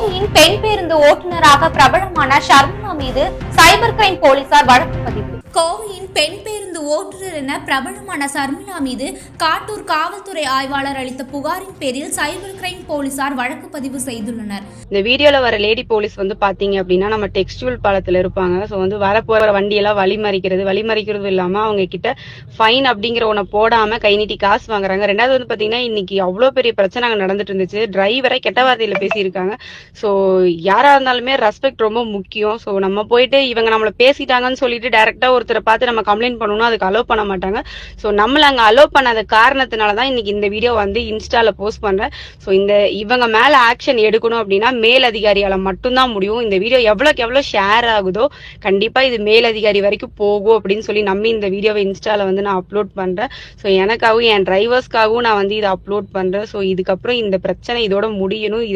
கோவையின் பெண் பேருந்து ஓட்டுநராக பிரபலமான ஷர்மிளா மீது சைபர் கிரைம் போலீசார் வழக்கு பதிவு. கோவையின் பெண் பேருந்து ஓட்டுநர் என பிரபலமான சர்மிளா மீது காட்டூர் காவல்துறை ஆய்வாளர் அளித்த புகாரின் பேரில் சைபர் கிரைம் போலீசார் வழக்கு பதிவு செய்துள்ளனர். இந்த வீடியோல வர லேடி போலீஸ் வந்து பாத்தீங்க அப்படின்னா நம்ம டெக்ஸ்டுவல் பாலத்துல இருப்பாங்க. ஸோ வந்து வரப்போற வண்டியெல்லாம் வழிமறிக்கிறது வழிமறிக்கிறது இல்லாம அவங்க கிட்ட ஃபைன் அப்படிங்கிற ஒன்ன போடாம கை நீட்டி காசு வாங்குறாங்க. ரெண்டாவது வந்து பாத்தீங்கன்னா இன்னைக்கு அவ்வளவு பெரிய பிரச்சனை அங்க நடந்துட்டு இருந்துச்சு. டிரைவரை கெட்ட வார்த்தையில பேசியிருக்காங்க. ஸோ யாரா இருந்தாலுமே ரெஸ்பெக்ட் ரொம்ப முக்கியம். ஸோ நம்ம போயிட்டு இவங்க நம்மள பேசிட்டாங்கன்னு சொல்லிட்டு டேரக்டா ஒருத்தரை பார்த்து நம்ம கம்ப்ளைண்ட் பண்ணணும் அதுக்கு அலோவ் பண்ண மாட்டாங்க. ஸோ நம்மளை அங்கே அலோவ் பண்ணாத காரணத்தினால தான் இன்னைக்கு இந்த வீடியோ வந்து இன்ஸ்டால போஸ்ட் பண்றேன். ஸோ இந்த இவங்க மேல ஆக்ஷன் எடுக்கணும் அப்படின்னா மேல் அதிகாரியால மட்டும்தான் முடியும். இந்த வீடியோ எவ்வளோக்கு எவ்வளவு ஷேர் ஆகுதோ கண்டிப்பா இது மேல் அதிகாரி வரைக்கும் போகும் அப்படின்னு சொல்லி நம்பி இந்த வீடியோவை இன்ஸ்டால வந்து நான் அப்லோட் பண்றேன். ஸோ எனக்காகவும் என் டிரைவர்ஸ்க்காகவும் நான் வந்து இதை அப்லோட் பண்றேன். ஸோ இதுக்கப்புறம் இந்த பிரச்சனை இதோட முடியணும்.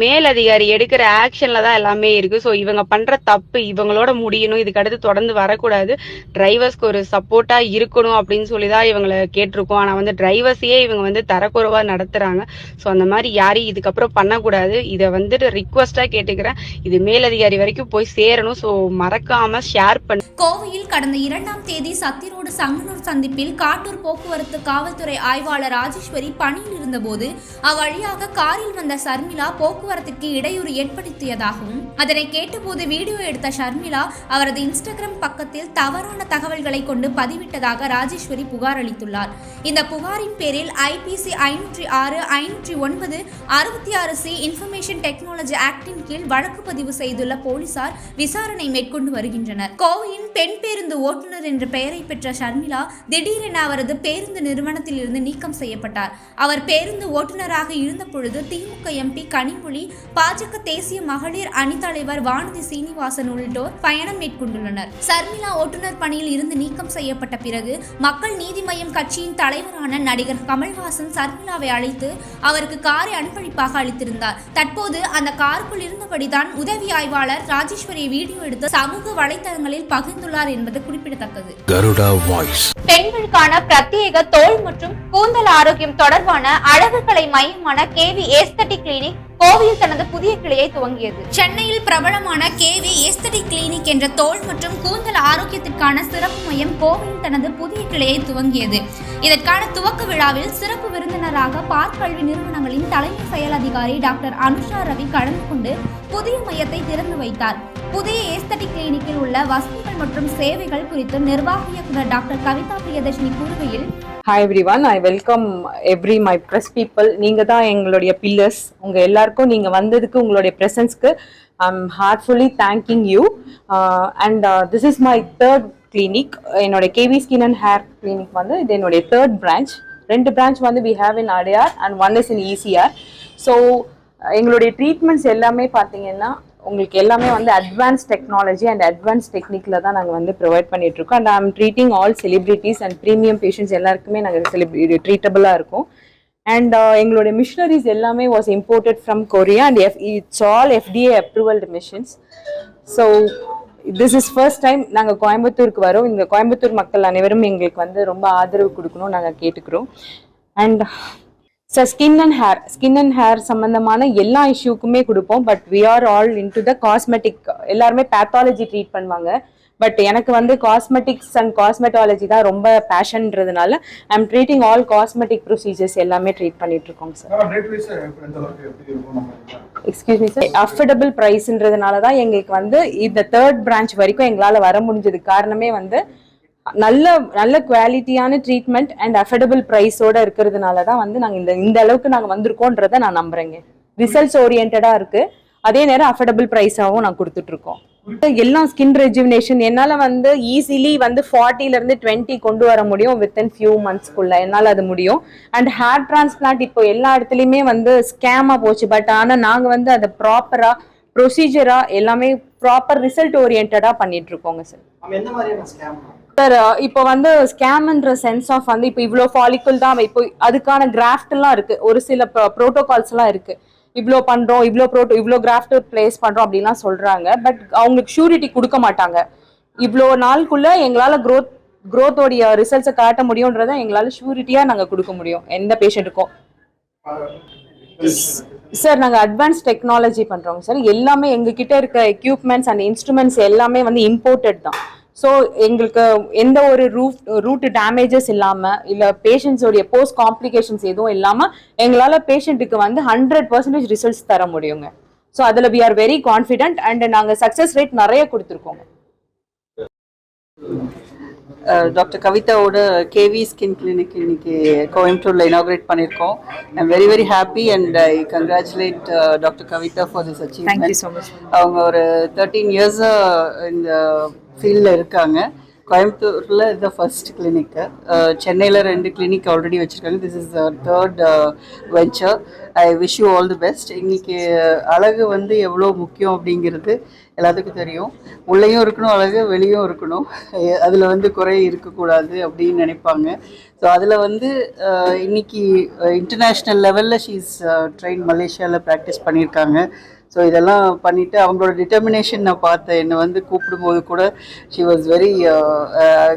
மேலதிகாரி எடுக்கிற ஆக்ஷன்ல தான் எல்லாமே இருக்கு. ஸோ இவங்க பண்ற தப்பு இவங்களோட முடியணும் இதுக்கு அடுத்து தொடர்ந்து வரக்கூடாது. டிரைவர்ஸ்க்கு ஒரு சப்போர்ட்டா இருக்கணும் அப்படின்னு சொல்லி தான் இவங்களை கேட்டிருக்கோம். ஆனா வந்து டிரைவர்ஸையே இவங்க வந்து தரக்குறைவா நடத்துறாங்க. ஸோ அந்த மாதிரி யாரையும் இதுக்கப்புறம் பண்ணக்கூடாது. இதை வந்துட்டு ரிக்வஸ்டா கேட்டுக்கிறேன். இது மேலதிகாரி வரைக்கும் போய் சேரணும். ஸோ மறக்காம ஷேர் பண்ண. கோவையில் கடந்த இரண்டாம் தேதி சத்திரோடு சங்கனூர் சந்திப்பில் காட்டூர் போக்குவரத்து காவல்துறை ஆய்வாளர் ராஜேஸ்வரி பணியில் இருந்தபோது அவ்வழியாக காரில் வந்த சர்மிளா போக்குவரத்துக்கு இடையூறு ஏற்படுத்தியதாகவும் அதனை கேட்டபோது வீடியோ எடுத்த ஷர்மிளா அவரது இன்ஸ்டாகிராம் பக்கத்தில் தவறான தகவல்களை கொண்டு பதிவிட்டதாக ராஜேஸ்வரி புகார் அளித்துள்ளார். இந்த புகாரின் பேரில் ஐபிசி ஐநூற்றி ஆறு ஐநூற்றி ஒன்பது அறுபத்தி ஆறு சி இன்ஃபர்மேஷன் டெக்னாலஜி ஆக்டின் கீழ் வழக்கு பதிவு செய்துள்ள போலீசார் விசாரணை மேற்கொண்டு வருகின்றனர். கோவையின் பெண் பேருந்து ஓட்டுநர் என்ற பெயரை பெற்ற ஷர்மிளா திடீரென அவரது பேருந்து நிறுவனத்தில் இருந்து நீக்கம் செய்யப்பட்டார். அவர் பேருந்து ஓட்டுநராக இருந்த பொழுது திமுக எம்பி கனிமொழி பாஜக தேசிய மகளிர் அணி தலைவர் வானதி சீனிவாசன் உள்ளிட்டோர் பயணம் மேற்கொண்டுள்ளனர். சர்மிளா ஓட்டுநர் பணியில் இருந்து நீக்கம் செய்யப்பட்ட பிறகு மக்கள் நீதி மய்யம் கட்சியின் தலைவரான நடிகர் கமல்ஹாசன் சர்மிளாவை அழைத்து அவருக்கு காரை அன்பளிப்பாக அளித்திருந்தார். தற்போது அந்த காருக்குள் இருந்தபடிதான் உதவி ஆய்வாளர் ராஜேஸ்வரி வீடியோ எடுத்து சமூக வலைதளங்களில் பகிர்ந்துள்ளார் என்பது குறிப்பிடத்தக்கது. பெண்களுக்கான பிரத்யேக தோல் மற்றும் கூந்தல் ஆரோக்கியம் தொடர்பான அழகுக்கலை மையமான கேவி ஏஸ்தட்டிக் கிளினிக் கோவையில் தனது புதிய கிளையை துவங்கியது. சென்னையில் பிரபலமான கேவி ஏஸ்தட்டிக் கிளினிக் என்ற தோல் மற்றும் கூந்தல் ஆரோக்கியத்திற்கான சிறப்பு மையம் கோவையில் தனது புதிய கிளையை துவங்கியது. இதற்கான துவக்க விழாவில் சிறப்பு விருந்தினராக பார்க்கல்வி நிறுவனங்களின் தலைமை செயல் அதிகாரி டாக்டர் அனுஷா ரவி கலந்து கொண்டு புதிய மையத்தை திறந்து வைத்தார். புதிய ஏஸ்தட்டிக் கிளினிக்கில் உள்ள வசதிகள் மற்றும் சேவைகள் குறித்து நிர்வாக இயக்குநர் டாக்டர் கவிதா பிரியதர்ஷினி கூறுகையில் hi every one I welcome every my press people நீங்கள் தான் எங்களுடைய பில்லர்ஸ் உங்கள் எல்லாருக்கும் நீங்கள் வந்ததுக்கு உங்களுடைய ப்ரெசன்ஸ்க்கு I am heartfully thanking you and this is my third clinic என்னுடைய KV skin and hair clinic வந்து இது என்னுடைய தேர்ட் பிரான்ச் ரெண்டு பிரான்ச் வந்து we have in Adyar and one is in ECR so எங்களுடைய ட்ரீட்மெண்ட்ஸ் எல்லாமே பார்த்தீங்கன்னா உங்களுக்கு எல்லாமே வந்து அட்வான்ஸ் டெக்னாலஜி அண்ட் அட்வான்ஸ் டெக்னிக்கில் தான் நாங்கள் வந்து ப்ரொவைட் பண்ணிட்டு இருக்கோம் and I'm treating all celebrities and premium patients எல்லாருக்குமே நாங்கள் செலிப்ரி ட்ரீட்டபிளாக இருக்கும். அண்ட் எங்களுடைய மிஷினரிஸ் எல்லாமே was imported from Korea and F it's all FDA approved machines so this is first time நாங்கள் கோயம்புத்தூருக்கு வரோம். இந்த கோயம்புத்தூர் மக்கள் அனைவரும் எங்களுக்கு வந்து ரொம்ப ஆதரவு கொடுக்கணும் நாங்கள் கேட்டுக்கிறோம். And sir skin and hair skin and hair சம்பந்தமான எல்லா இஷ்யூக்குமே கொடுப்போம். But we are all in to the cosmetic எல்லாருமே பேத்தாலஜி ட்ரீட் பண்ணுவாங்க. பட் எனக்கு வந்து காஸ்மெட்டிக்ஸ் அண்ட் காஸ்மெட்டாலஜி தான் ரொம்ப பேஷன்றதுனால I am treating all cosmetic procedures எல்லாமே ட்ரீட் பண்ணிட்டு சார் இருக்கும் நம்ம எக்ஸ்கியூஸ் மீ சார் அஃபோர்டபுள் ப்ரைஸ்ன்றதுனால தான் எங்களுக்கு வந்து இந்த தேர்ட் பிரான்ச் வரைக்கும் எங்களால் வர முடிஞ்சது காரணமே வந்து நல்ல நல்ல குவாலிட்டியான ட்ரீட்மெண்ட் அண்ட் அஃபோர்டபுள் ப்ரைஸோட இருக்கிறதுனால தான் வந்து நாங்கள் இந்த இந்த அளவுக்கு நாங்கள் வந்திருக்கோன்றதை நான் நம்புறேங்க. ரிசல்ட்ஸ் ஓரியன்டாக இருக்கு. அதே நேரம் அஃபோர்டபுள் ப்ரைஸாகவும் நான் கொடுத்துட்டு இருக்கோம் எல்லாம் ஸ்கின் ரெஜுவினேஷன் என்னால் வந்து ஈஸிலி வந்து ஃபார்ட்டில இருந்து டுவெண்ட்டி கொண்டு வர முடியும் வித்தின் ஃபியூ மந்த்ஸ்க்குள்ள என்னால் அது முடியும். அண்ட் ஹேர் டிரான்ஸ்பிளான்ட் இப்போ எல்லா இடத்துலையுமே வந்து ஸ்கேமாக போச்சு. பட் ஆனால் நாங்கள் வந்து அதை ப்ராப்பராக ப்ரொசீஜராக எல்லாமே ப்ராப்பர் ரிசல்ட் ஓரியன்டாக பண்ணிட்டு இருக்கோங்க சார் சார் uh, இப்போ வந்து ஸ்கேம்ன்ற சென்ஸ் ஆஃப் வந்து இப்போ இவ்வளோ ஃபாலிக்குள் தான் இப்போ அதுக்கான கிராஃப்ட்லாம் இருக்கு. ஒரு சில ப்ரோட்டோகால்ஸ்லாம் இருக்கு. இவ்வளோ பண்ணுறோம் இவ்வளோ ப்ரோட்டோ இவ்வளோ கிராஃப்ட் பிளேஸ் பண்ணுறோம் அப்படிலாம் சொல்கிறாங்க பட் அவங்களுக்கு ஷூரிட்டி கொடுக்க மாட்டாங்க. இவ்வளோ நாளுக்குள்ளே எங்களால் க்ரோத் க்ரோத்தோடைய ரிசல்ட்ஸை காட்ட முடியுன்றதை எங்களால் ஷூரிட்டியாக நாங்கள் கொடுக்க முடியும். எந்த பேஷண்ட்டுக்கும் சார் நாங்கள் அட்வான்ஸ் டெக்னாலஜி பண்ணுறோங்க சார் எல்லாமே எங்ககிட்ட இருக்க எக்யூப்மெண்ட்ஸ் அண்ட் இன்ஸ்ட்ருமெண்ட்ஸ் எல்லாமே வந்து இம்போர்ட்டட் தான். ஸோ எங்களுக்கு எந்த ஒரு ரூட் ரூட் டேமேஜஸ் இல்லாமல் இல்லை பேஷண்ட்ஸோடைய போஸ்ட் காம்ப்ளிகேஷன்ஸ் எதுவும் இல்லாமல் எங்களால் பேஷண்ட்டுக்கு வந்து ஹண்ட்ரட் பர்சன்டேஜ் ரிசல்ட்ஸ் தர முடியுங்க. ஸோ அதில் we are very confident and நாங்கள் சக்ஸஸ் ரேட் நிறைய கொடுத்துருக்கோங்க. டாக்டர் கவிதாவோட கேவி ஸ்கின் கிளினிக் இன்னைக்கு கோயம்புத்தூரில் இனாகிரேட் பண்ணியிருக்கோம். I'm very very happy and I congratulate doctor Kavitha for this achievement அவங்க ஒரு தேர்ட்டீன் இயர்ஸாக இந்த ஃபீல்டில் இருக்காங்க. கோயம்புத்தூரில் இது ஃபர்ஸ்ட் கிளினிக்கு சென்னையில் ரெண்டு கிளினிக் ஆல்ரெடி வச்சுருக்காங்க. This is third venture I wish you all the best இன்னைக்கு அழகு வந்து எவ்வளோ முக்கியம் அப்படிங்கிறது எல்லாத்துக்கும் தெரியும். உள்ளேயும் இருக்கணும் அழகு வெளியும் இருக்கணும். அதில் வந்து குறை இருக்கக்கூடாது அப்படின்னு நினைப்பாங்க. ஸோ அதில் வந்து இன்னைக்கு இன்டர்நேஷ்னல் லெவலில் ஷீஸ் ட்ரெயின் மலேசியாவில் ப்ராக்டிஸ் பண்ணியிருக்காங்க. ஸோ இதெல்லாம் பண்ணிவிட்டு அவங்களோட டிட்டர்மினேஷன் நான் பார்த்தேன். என்னை வந்து கூப்பிடும்போது கூட ஷி வாஸ் வெரி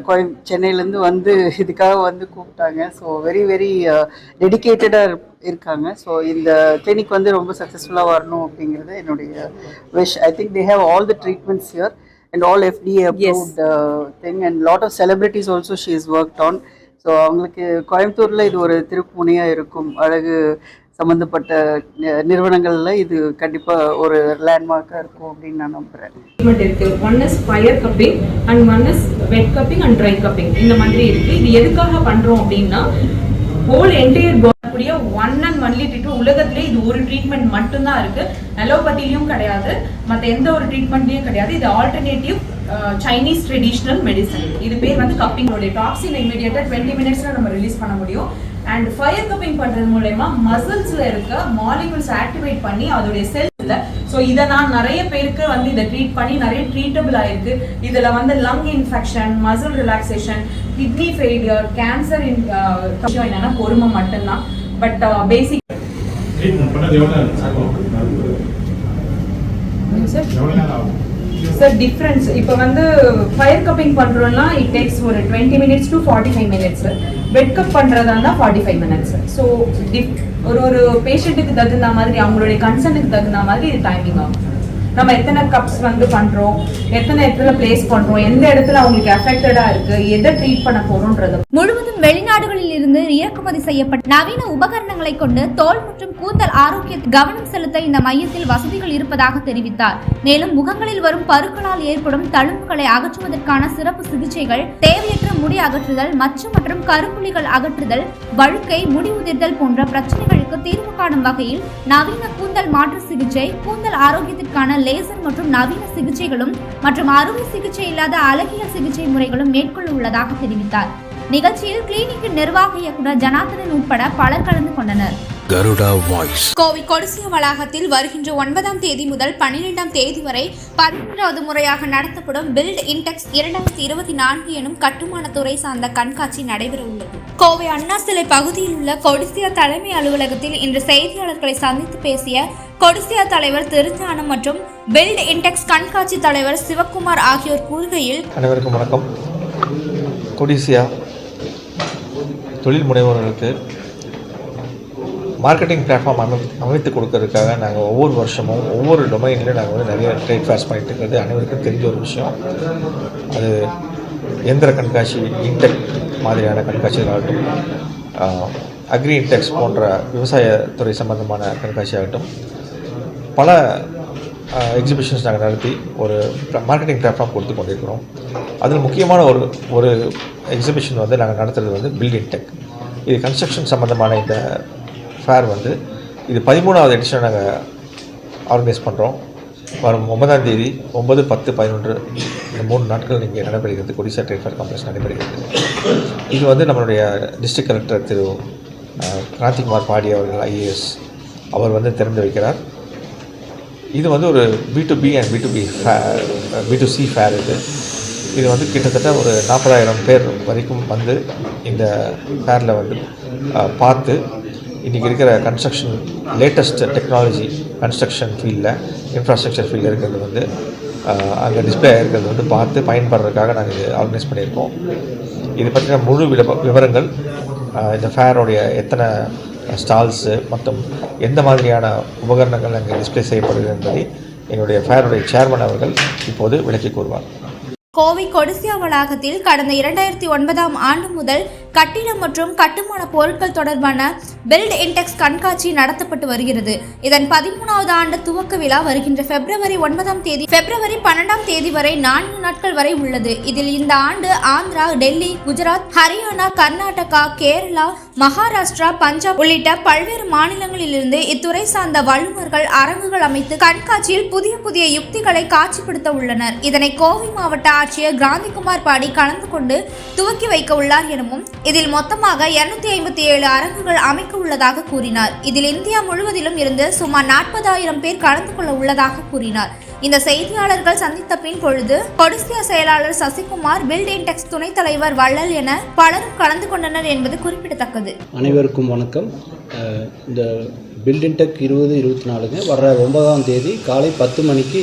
கோயம் சென்னையிலேருந்து வந்து இதுக்காக வந்து கூப்பிட்டாங்க. ஸோ வெரி வெரி டெடிக்கேட்டடாக இருக்காங்க. ஸோ இந்த கிளினிக் வந்து ரொம்ப சக்ஸஸ்ஃபுல்லாக வரணும் அப்படிங்கிறது என்னுடைய wish I think they have all the treatments here and all FDA approved thing and lot of celebrities also she is work on so அவங்களுக்கு கோயம்புத்தூரில் இது ஒரு திருப்புமுனையாக இருக்கும். அழகு சம்மந்தப்பட்ட நிறுவனங்களில் நிறுவனங்கள்ல இது கண்டிப்பாக ஒரு லேண்ட்மார்க்காக இருக்கும் அப்படின்னு நான் நம்புகிறேன் ட்ரீட்மெண்ட் இருக்கு. One is fire cupping and one is wet cupping and dry cupping இந்த மாதிரி இருக்கு. இது எதுக்காக பண்றோம் அப்படின்னா ஹோல் என்டையர் கூடிய ஒன் அண்ட் ஒன்லி ட்ரீட்மெண்ட் உலகத்திலே இது ஒரு ட்ரீட்மெண்ட் மட்டும்தான் இருக்கு. அலோபதிலையும் கிடையாது. மற்ற எந்த ஒரு ட்ரீட்மெண்ட்லையும் கிடையாது. இது ஆல்டர்னேட்டிவ் சைனீஸ் ட்ரெடிஷ்னல் மெடிசன் இது பேர் வந்து கப்பிங்கோடைய டாக்ஸின் இமீடியட்டாக டுவெண்ட்டி மினிட்ஸ்ல நம்ம ரிலீஸ் பண்ண முடியும். அண்ட் ஃபயர் கப்பிங் பண்றது மூலயமா மசில்ஸ்ல இருக்க மாலிகுல்ஸ் ஆக்டிவேட் பண்ணி அதோடைய செல்ஸ்ல ஸோ இதை நான் நிறைய பேருக்கு வந்து இதை ட்ரீட் பண்ணி நிறைய ட்ரீட்டபிள் ஆயிருக்கு. இதுல வந்து lung infection muscle relaxation kidney failure cancer விஷயம் என்னன்னா பொறுமை மட்டும்தான். But basic? Sir sir? Difference இப்போ வந்து ஃபயர் கப்பிங் பண்ணுறோம்னா இட் டேக்ஸ் ஒரு twenty minutes to forty five minutes wet cup பண்ணுறதா இருந்தால் ஃபார்ட்டி ஃபைவ் மினிட்ஸ் ஸோ ஒரு ஒரு பேஷண்ட்டுக்கு தகுந்த மாதிரி அவங்களுடைய கன்சர்னுக்கு தகுந்த மாதிரி இது டைமிங் ஆகும். நம்ம எத்தனை கப்ஸ் வந்து பண்ணுறோம் எத்தனை இடத்துல பிளேஸ் பண்ணுறோம் எந்த இடத்துல அவங்களுக்கு அஃபெக்டடாக இருக்குது எதை ட்ரீட் பண்ண போறோம்ன்றது முழுவதும் வெளிநாடுகளில் இருந்து இறக்குமதி செய்யப்பட்ட நவீன உபகரணங்களை கொண்டு தோல் மற்றும் கூந்தல் ஆரோக்கியத்தில் கவனம் செலுத்த இந்த மையத்தில் வசதிகள் இருப்பதாக தெரிவித்தார். மேலும் முகங்களில் வரும் பருக்களால் ஏற்படும் தழும்புகளை அகற்றுவதற்கான சிறப்பு சிகிச்சைகள் தேவையற்ற முடி அகற்றுதல் மச்சு மற்றும் கருப்புள்ளிகள் அகற்றுதல் வழுக்கை முடி உதிர்தல் போன்ற பிரச்சனைகளுக்கு தீர்வு காணும் வகையில் நவீன கூந்தல் மாற்று சிகிச்சை கூந்தல் ஆரோக்கியத்திற்கான லேசர் மற்றும் நவீன சிகிச்சைகளும் மற்றும் அறுவை சிகிச்சை இல்லாத அழகியல் சிகிச்சை முறைகளும் மேற்கொள்ள உள்ளதாக தெரிவித்தார். நிகழ்ச்சியில் கிளினிக்கின் நிர்வாக இயக்குனர் ஜனார்தனன் உட்பட பலர் கலந்து கொண்டனர். Garuda Voice. கோவை கொடிசிய வளாகத்தில் வருகின்ற ஒன்பதாம் தேதி முதல் பன்னிரெண்டாம் தேதி வரை பதிமூன்றாவது முறையாக நடத்தப்படும் பில்ட் இன்டெக்ஸ் இரண்டாயிரத்தி இருபத்தி நான்கு எனும் கட்டுமானத்துறை சார்ந்த கண்காட்சி நடைபெற உள்ளது கோவை அண்ணா சிலை பகுதியில் உள்ள கொடிசியா தலைமை அலுவலகத்தில் இன்று செய்தியாளர்களை சந்தித்து பேசிய கொடிசியா தலைவர் திருஞானம் மற்றும் பில்ட் இன்டெக்ஸ் கண்காட்சி தலைவர் சிவக்குமார் ஆகியோர் கூறுகையில் அனைவருக்கும் வணக்கம் கொடிசியா தொழில் முனைவோர்களுக்கு மார்க்கெட்டிங் பிளாட்ஃபார்ம் அமை அமைத்து கொடுக்கறதுக்காக நாங்கள் ஒவ்வொரு வருஷமும் ஒவ்வொரு டொமைன்லையும் நாங்கள் வந்து நிறைய ட்ரேட் ஃபேர்ஸ் பண்ணிட்டு இருக்கிறது அனைவருக்கும் தெரிஞ்ச ஒரு விஷயம். அது எந்திர கண்காட்சி இன்டெக் மாதிரியான கண்காட்சிகளாகட்டும் அக்ரி இன்டெக்ஸ் போன்ற விவசாயத்துறை சம்பந்தமான கண்காட்சியாகட்டும் பல எக்ஸிபிஷன்ஸ் நாங்கள் நடத்தி ஒரு மார்க்கெட்டிங் பிளாட்ஃபார்ம் கொடுத்து கொண்டிருக்கிறோம். அதில் முக்கியமான ஒரு ஒரு எக்ஸிபிஷன் வந்து நாங்கள் நடத்துறது வந்து பில்டிங் டெக் இது கன்ஸ்ட்ரக்ஷன் சம்மந்தமான இந்த ஃபேர் வந்து இது பதிமூணாவது எடிஷன் நாங்கள் ஆர்கனைஸ் பண்ணுறோம் வரும் ஒன்பதாம் தேதி ஒன்பது பத்து பதினொன்று இந்த மூணு நாட்கள் இங்கே நடைபெறுகிறது. கொடிசா ட்ரேட் ஃபேர் காம்ப்ளெக்ஸ் நடைபெறுகிறது. இது வந்து நம்மளுடைய டிஸ்ட்ரிக்ட் கலெக்டர் திரு கார்த்திகுமார் கிராந்திகுமார் பாடி அவர்கள் ஐஏஎஸ் அவர் வந்து திறந்து வைக்கிறார். இது வந்து ஒரு B to B and B to B B to C fair இது. இது வந்து கிட்டத்தட்ட ஒரு நாற்பதாயிரம் பேர் வரைக்கும் வந்து இந்த ஃபேரில் வந்து பார்த்து இன்றைக்கி இருக்கிற கன்ஸ்ட்ரக்ஷன் லேட்டஸ்ட் டெக்னாலஜி கன்ஸ்ட்ரக்ஷன் ஃபீல்டில் இன்ஃப்ராஸ்ட்ரக்சர் ஃபீல்டில் இருக்கிறது வந்து அங்கே டிஸ்பிளே இருக்கிறது வந்து பார்த்து பயன்படுறதுக்காக நாங்கள் இது ஆர்கனைஸ் பண்ணியிருக்கோம். இது பற்றின முழு விவரங்கள் இந்த ஃபேரோடைய எத்தனை ஸ்டால்ஸு மற்றும் எந்த மாதிரியான உபகரணங்கள் அங்கே டிஸ்ப்ளே செய்யப்படுகிறது என்பதை என்னுடைய ஃபேருடைய சேர்மன் அவர்கள் இப்போது விளக்கி கூறுவார். கோவை கொடிசியா வளாகத்தில் கடந்த இரண்டாயிரத்தி ஒன்பதாம் ஆண்டு முதல் கட்டிடம் மற்றும் கட்டுமான பொருட்கள் தொடர்பான பில்ட் இன்டெக்ஸ் கண்காட்சி நடத்தப்பட்டு வருகிறது. இதன் பதிமூணாவது ஆண்டு துவக்க விழா வருகின்ற பிப்ரவரி ஒன்பதாம் தேதி பிப்ரவரி பன்னெண்டாம் தேதி வரை நான்கு நாட்கள் வரை உள்ளது. இதில் இந்த ஆண்டு ஆந்திரா டெல்லி குஜராத் ஹரியானா கர்நாடகா கேரளா மகாராஷ்டிரா பஞ்சாப் உள்ளிட்ட பல்வேறு மாநிலங்களிலிருந்து இத்துறை சார்ந்த வல்லுநர்கள் அரங்குகள் அமைத்து கண்காட்சியில் புதிய புதிய யுக்திகளை காட்சிப்படுத்த உள்ளனர். இதனை கோவை மாவட்ட ஆட்சியர் கிராந்திகுமார் பாடி கலந்து கொண்டு துவக்கி வைக்க உள்ளார் எனவும் இதில் மொத்தமாக இருநூத்தி ஐம்பத்தி ஏழு அரங்குகள் அமைக்க உள்ளதாக கூறினார். இதில் இந்தியா முழுவதிலும் இருந்து சுமார் நாற்பதாயிரம் பேர் கலந்து கொள்ள உள்ளதாக கூறினார். இந்த செய்தியாளர்கள் சந்தித்த பின் பொழுது கொடிசியா செயலாளர் சசிகுமார் பில்ட் இன்டெக்ஸ் துணைத் தலைவர் வள்ளல் என பலரும் கலந்து கொண்டனர் என்பது குறிப்பிடத்தக்கது. அனைவருக்கும் வணக்கம். இந்த பில்டின்டெக் இருபது இருபத்தி நாலுங்க வர்ற ஒன்பதாம் தேதி காலை பத்து மணிக்கு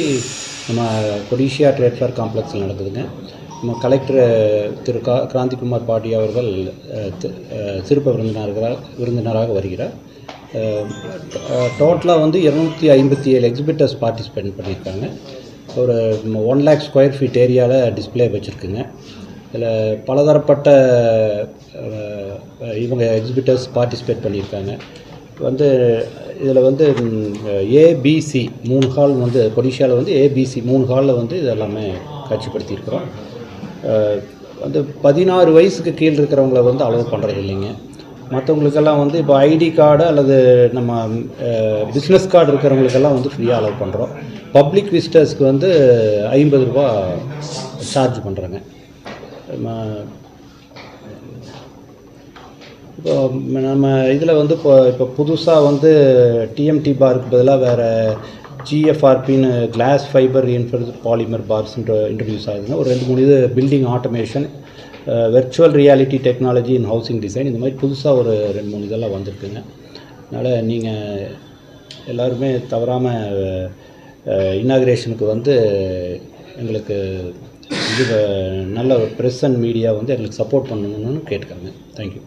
நம்ம கொடிஷியா ட்ரேட் ஃபேர் காம்ப்ளெக்ஸில் நடக்குதுங்க. நம்ம கலெக்டர் திரு கா கிராந்திகுமார் பாட்டி அவர்கள் சிறப்பு விருந்தினர்களாக விருந்தினராக வருகிறார். டோட்டலாக வந்து இரநூத்தி ஐம்பத்தி ஏழு எக்ஸிபிட்டர்ஸ் பார்ட்டிசிபேட் பண்ணியிருக்காங்க. ஒரு ஒன் லேக் ஸ்கொயர் ஃபீட் ஏரியாவில் டிஸ்ப்ளே வச்சுருக்குங்க. இதில் பலதரப்பட்ட இவங்க எக்ஸிபிட்டர்ஸ் பார்ட்டிசிபேட் பண்ணியிருக்காங்க. வந்து இதில் வந்து ஏபிசி மூணு ஹால் வந்து கொடிஷியாவில் வந்து ஏபிசி மூணு ஹாலில் வந்து இதெல்லாமே காட்சிப்படுத்தியிருக்கிறோம். வந்து பதினாறு வயசுக்கு கீழ் இருக்கிறவங்கள வந்து அளவு பண்ணுறது இல்லைங்க மற்றவங்களுக்கெல்லாம் வந்து இப்போ ஐடி கார்டு அல்லது நம்ம பிஸ்னஸ் கார்டு இருக்கிறவங்களுக்கெல்லாம் வந்து ஃப்ரீயாக அலோவ் பண்ணுறோம் பப்ளிக் விசிட்டர்ஸ்க்கு வந்து ஐம்பது ரூபா சார்ஜ் பண்ணுறாங்க இப்போ நம்ம இதில் வந்து இப்போ இப்போ புதுசாக வந்து டிஎம்டி பாருக்கு பதிலாக வேறு ஜிஎஃப்ஆர்பின்னு glass fibre reinforced polymer bars introduce ஆகுதுங்க. ஒரு ரெண்டு மூணு இது building automation virtual reality technology in housing design இந்த மாதிரி புதுசாக ஒரு ரெண்டு மூணு இதெல்லாம் வந்திருக்குங்க. அதனால் நீங்கள் எல்லாருமே தவறாமல் இன்னாகிரேஷனுக்கு வந்து எங்களுக்கு இது நல்ல ப்ரெஸ் அண்ட் மீடியா வந்து எங்களுக்கு சப்போர்ட் பண்ணணும்னு கேட்டுக்கிறேங்க. தேங்க்யூ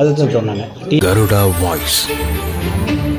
அதுதான் சொன்னாங்க. Garuda Voice.